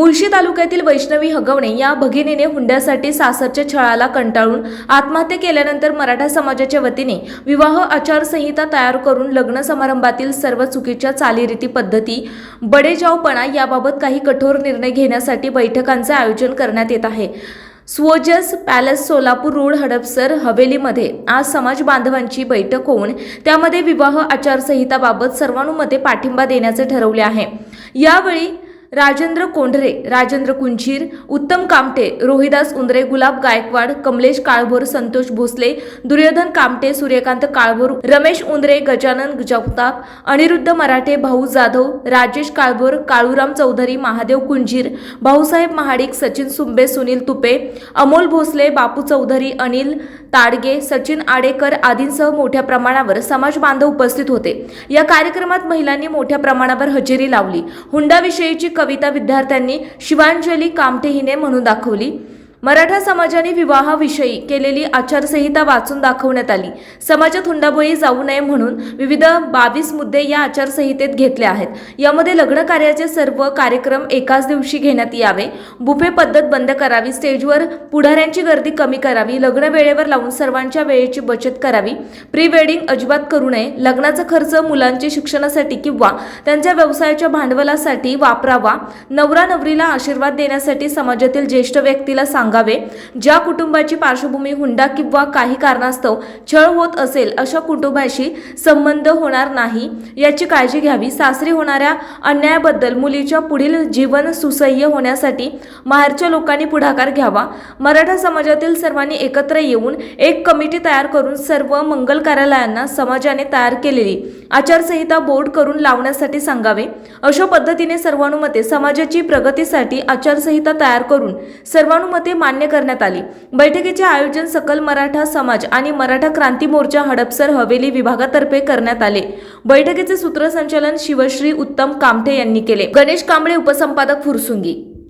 मुळशी तालुक्यातील वैष्णवी हगवणे या भगिनीने हुंड्यासाठी सासरच्या छळाला कंटाळून आत्महत्या केल्यानंतर मराठा समाजाच्या वतीने विवाह आचारसंहिता तयार करून लग्न समारंभातील सर्व चुकीच्या चालीरीती पद्धती बडेजावपणा याबाबत काही कठोर निर्णय घेण्यासाठी बैठकांचे आयोजन करण्यात येत आहे. स्वजस पॅलेस सोलापूर रोड हडपसर हवेलीमध्ये आज समाज बांधवांची बैठक होऊन त्यामध्ये विवाह आचारसंहिताबाबत सर्वानुमते पाठिंबा देण्याचे ठरवले आहे. यावेळी राजेंद्र कोंढरे राजेंद्र कुंचीर उत्तम कामटे रोहिदास उंदरे गुलाब गायकवाड कमलेश काळभोर संतोष भोसले दुर्योधन कामटे सूर्यकांत काळभोर रमेश उंदरे गजानन जगताप अनिरुद्ध मराठे भाऊ जाधव राजेश काळभोर काळूराम चौधरी महादेव कुंजीर भाऊसाहेब महाडिक सचिन सुंबे सुनील तुपे अमोल भोसले बापू चौधरी अनिल ताडगे सचिन आडेकर आदींसह मोठ्या प्रमाणावर समाज बांधव उपस्थित होते. या कार्यक्रमात महिलांनी मोठ्या प्रमाणावर हजेरी लावली. हुंडाविषयीची कविता विद्यार्थ्यांनी शिवांजली कामटे हिने म्हणून दाखवली. मराठा समाजाने विवाहाविषयी केलेली आचारसंहिता वाचून दाखवण्यात आली. समाजात हुंडाबळी जाऊ नये म्हणून विविध बावीस मुद्दे या आचारसंहितेत घेतले आहेत. यामध्ये लग्न कार्याचे सर्व कार्यक्रम एकाच दिवशी घेण्यात यावे. बुफे पद्धत बंद करावी. स्टेजवर पुढाऱ्यांची गर्दी कमी करावी. लग्न वेळेवर लावून सर्वांच्या वेळेची बचत करावी. प्री वेडिंग अजिबात करू नये. लग्नाचा खर्च मुलांचे शिक्षणासाठी किंवा त्यांच्या व्यवसायाच्या भांडवलासाठी वापरावा. नवरा नवरीला आशीर्वाद देण्यासाठी समाजातील ज्येष्ठ व्यक्तीला सांग सांगावे. ज्या कुटुंबाची पार्श्वभूमी हुंडा किंवा काही कारणास्तव छळ होत असेल अशा कुटुंबाशी संबंध होणार नाही. याची काळजी घ्यावी. सासरी होणाऱ्या अन्यायाबद्दल मुलीच्या पुढील जीवन सुसह्य होण्यासाठी माहेरच्या लोकांनी पुढाकार घ्यावा. मराठा समाजातील सर्वांनी एकत्र येऊन एक कमिटी तयार करून सर्व मंगल कार्यालयांना समाजाने तयार केलेली आचारसंहिता बोर्ड करून लावण्यासाठी सांगावे. अशा पद्धतीने सर्वानुमते समाजाची प्रगतीसाठी आचारसंहिता तयार करून सर्वानुमते मान्य करण्यात आली. बैठकीचे आयोजन सकल मराठा समाज आणि मराठा क्रांती मोर्चा हडपसर हवेली विभागातर्फे करण्यात आले. बैठकीचे सूत्रसंचालन शिवश्री उत्तम कामठे यांनी केले. गणेश कांबळे उपसंपादक फुरसुंगी.